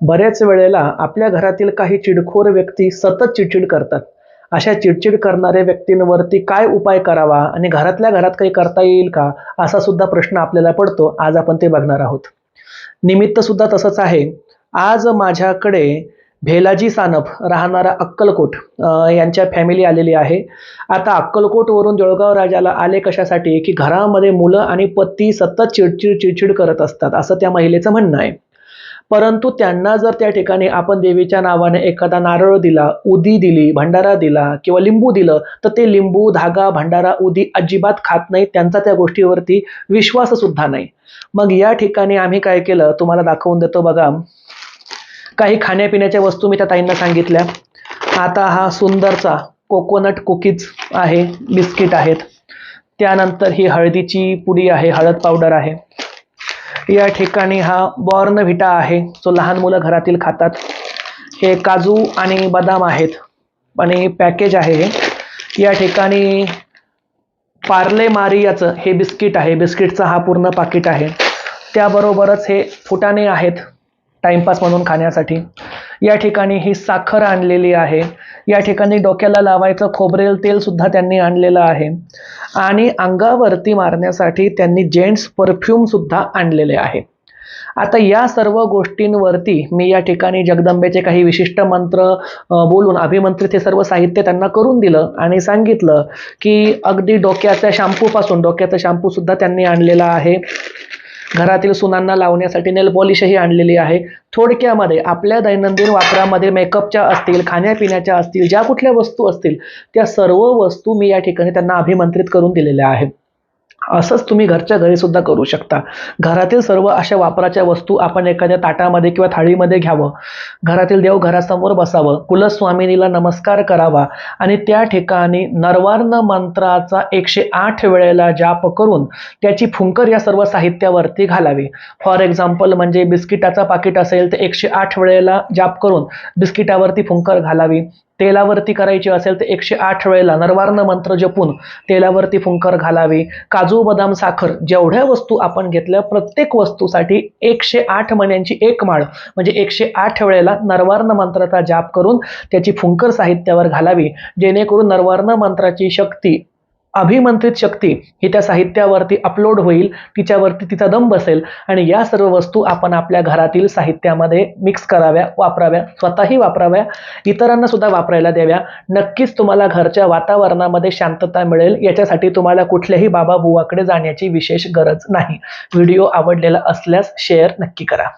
बऱ्याच वेळेला आपल्या घरातील काही चिडखोर व्यक्ती सतत चिडचिड करतात. अशा चिडचिड करणाऱ्या व्यक्तींवरती काय उपाय करावा आणि घरातल्या घरात काही करता येईल का असा सुद्धा प्रश्न आपल्याला पडतो. आज आपण ते बघणार आहोत. निमित्त सुद्धा तसंच आहे. आज माझ्याकडे भेलाजी सानप राहणारा अक्कलकोट यांच्या फॅमिली आलेली आहे. आता अक्कलकोटवरून जळगाव राजाला आले कशासाठी? की घरामध्ये मुलं आणि पती सतत चिडचिड चिडचिड करत असतात असं त्या महिलेचं म्हणणं आहे. परंतु त्यांना जर त्या ठिकाणी आपण देवीच्या नावाने एखादा नारळ दिला उदी दिली भंडारा दिला किंवा लिंबू दिलं तर ते लिंबू धागा भंडारा उदी अजिबात खात नाही त्यांचा त्या गोष्टीवरती विश्वाससुद्धा नाही. मग या ठिकाणी आम्ही काय केलं? तुम्हाला दाखवून देतो बघा. काही खाण्यापिण्याच्या वस्तू मी त्या ताईंना सांगितल्या. आता हा सुंदरचा कोकोनट कुकीज आहे बिस्किट आहेत. त्यानंतर ही हळदीची पुडी आहे हळद पावडर आहे. या ठिकाणी हा बॉर्न व्हिटा आहे. जो लहान मुलं घरातील खातात. हे काजू आणि बदाम आहेत. आणि पॅकेज आहे हे. या ठिकाणी पार्ले मारियाचं हे बिस्किट आहे. बिस्किटचं हा पूर्ण पाकिट आहे. त्याबरोबरच हे फुटाणे आहेत. टाईमपास म्हणून खाण्यासाठी. या ठिकाणी ही साखर आणलेली आहे. या ठिकाणी डोक्याला लावायचं खोबरेल तेलसुद्धा त्यांनी आणलेलं आहे. आणि अंगावरती मारण्यासाठी त्यांनी जेंट्स परफ्यूमसुद्धा आणलेले आहे. आता या सर्व गोष्टींवरती मी या ठिकाणी जगदंबेचे काही विशिष्ट मंत्र बोलून अभिमंत्रित हे सर्व साहित्य त्यांना करून दिलं आणि सांगितलं की अगदी डोक्याच्या शॅम्पूपासून डोक्याचा शॅम्पूसुद्धा त्यांनी आणलेला आहे. घरातील सुनांना लावण्यासाठी नेल पॉलिशही आणलेली आहे. थोडक्यामध्ये आपल्या दैनंदिन वापरामध्ये मेकअपच्या असतील खाण्यापिण्याच्या असतील ज्या कुठल्या वस्तू असतील त्या सर्व वस्तू मी या ठिकाणी त्यांना अभिमंत्रित करून दिलेल्या आहेत. असंच तुम्ही घरच्या घरी सुद्धा करू शकता. घरातील सर्व अशा वापराच्या वस्तू आपण एखाद्या ताटामध्ये किंवा थाळीमध्ये घ्यावं. घरातील देव घरासमोर बसावं. कुलस्वामिनीला नमस्कार करावा. आणि त्या ठिकाणी नरवार्ण मंत्राचा एकशे आठ वेळेला जाप करून त्याची फुंकर या सर्व साहित्यावरती घालावी. फॉर एक्झाम्पल म्हणजे बिस्किटाचा पाकिट असेल तर एकशे आठ वेळेला जाप करून बिस्किटावरती फुंकर घालावी. तेलावरती करायची असेल तर एकशे आठ वेळेला नरवार्ण मंत्र जपून तेलावरती फुंकर घालावी. काजू बदाम साखर जेवढ्या वस्तू आपण घेतल्या प्रत्येक वस्तूसाठी एकशे आठ मण्यांची एक माळ म्हणजे एकशे आठ वेळेला नरवार्ण मंत्राचा जाप करून त्याची फुंकर साहित्यावर घालावी. जेणेकरून नरवार्ण मंत्राची शक्ती अभिमंत्रित शक्ती ही त्या साहित्यावरती अपलोड होईल तिच्यावरती तिचा दम बसेल आणि या सर्व वस्तू आपण आपल्या घरातील साहित्यामध्ये मिक्स कराव्या वापराव्या स्वतःही वापराव्या इतरांना सुद्धा वापरायला द्याव्या. नक्कीच तुम्हाला घरच्या वातावरणामध्ये शांतता मिळेल याच्यासाठी तुम्हाला कुठल्याही बाबा बुवाकडे जाण्याची विशेष गरज नाही. व्हिडिओ आवडलेला असल्यास शेअर नक्की करा.